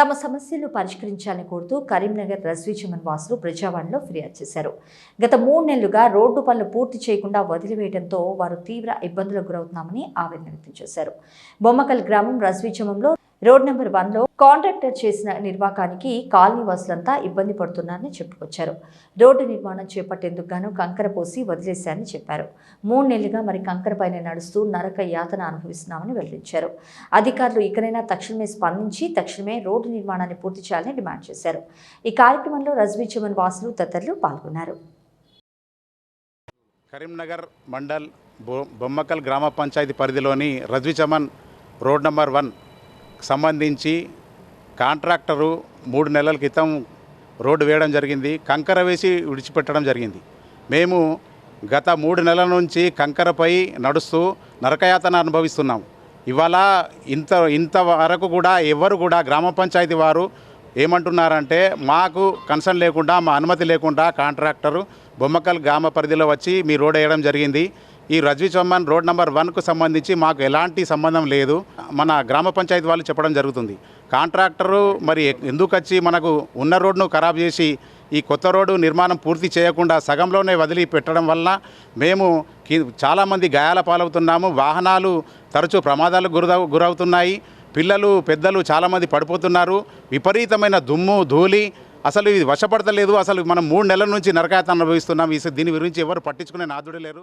తమ సమస్యలు పరిష్కరించాలని కోరుతూ కరీంనగర్ రజ్వీచమన్ వాసులు ప్రజావాణిలో ఫిర్యాదు చేశారు. గత మూడు నెలలుగా రోడ్డు పనులు పూర్తి చేయకుండా వదిలివేయడంతో వారు తీవ్ర ఇబ్బందులకు గురవుతున్నామని ఆవేదన వ్యక్తం చేశారు. బొమ్మకల్ గ్రామం రజ్వీచమంలో రోడ్ నెంబర్ వన్లో కాంట్రాక్టర్ చేసిన నిర్వాకానికి కాలనీ వాసులంతా ఇబ్బంది పడుతున్నారని చెప్పుకొచ్చారు. రోడ్డు నిర్మాణం చేపట్టేందుకు గాను కంకర పోసి వదిలేశారని చెప్పారు. మూడు నెలలుగా మరి కంకర పైన నడుస్తూ నరక యాతన అనుభవిస్తున్నామని వెల్లడించారు. అధికారులు ఇకనైనా తక్షణమే స్పందించి తక్షణమే రోడ్డు నిర్మాణాన్ని పూర్తి చేయాలని డిమాండ్ చేశారు. ఈ కార్యక్రమంలో రజ్వీ చమన్ వాసులు తదితరులు పాల్గొన్నారు. కరీంనగర్ మండల్ బొ బొమ్మకల్ గ్రామ పంచాయతీ పరిధిలోని Razvi Chaman road number one సంబంధించి కాంట్రాక్టరు మూడు నెలల క్రితం రోడ్డు వేయడం జరిగింది కంకర వేసి విడిచిపెట్టడం జరిగింది. మేము గత మూడు నెలల నుంచి కంకరపై నడుస్తూ నరకయాతన అనుభవిస్తున్నాం ఇవాళ ఇంత ఇంతవరకు కూడా ఎవరు కూడా గ్రామ పంచాయతీ వారు ఏమంటున్నారంటే మాకు కన్సర్న్ లేకుండా మా అనుమతి లేకుండా కాంట్రాక్టరు బొమ్మకల్ గ్రామ పరిధిలో వచ్చి మీ రోడ్ వేయడం జరిగింది. ఈ రజ్వి చౌహాన్ రోడ్ నెంబర్ వన్కు సంబంధించి మాకు ఎలాంటి సంబంధం లేదు. మన గ్రామ పంచాయతీ వాళ్ళు చెప్పడం జరుగుతుంది. కాంట్రాక్టరు మరి ఎందుకు వచ్చి మనకు ఉన్న రోడ్ను ఖరాబ్ చేసి ఈ కొత్త రోడ్డు నిర్మాణం పూర్తి చేయకుండా సగంలోనే వదిలి పెట్టడం వల్ల మేము చాలామంది గాయాల పాలవుతున్నాము. వాహనాలు తరచూ ప్రమాదాలకు గురవు గురవుతున్నాయి. పిల్లలు పెద్దలు చాలామంది పడిపోతున్నారు. విపరీతమైన దుమ్ము ధూళి. అసలు ఇది వశపడతలేదు. అసలు మనం మూడు నెలల నుంచి నరకాయత అనుభవిస్తున్నాం. ఈ దీని గురించి ఎవరు పట్టించుకునే నాదుడు లేరు.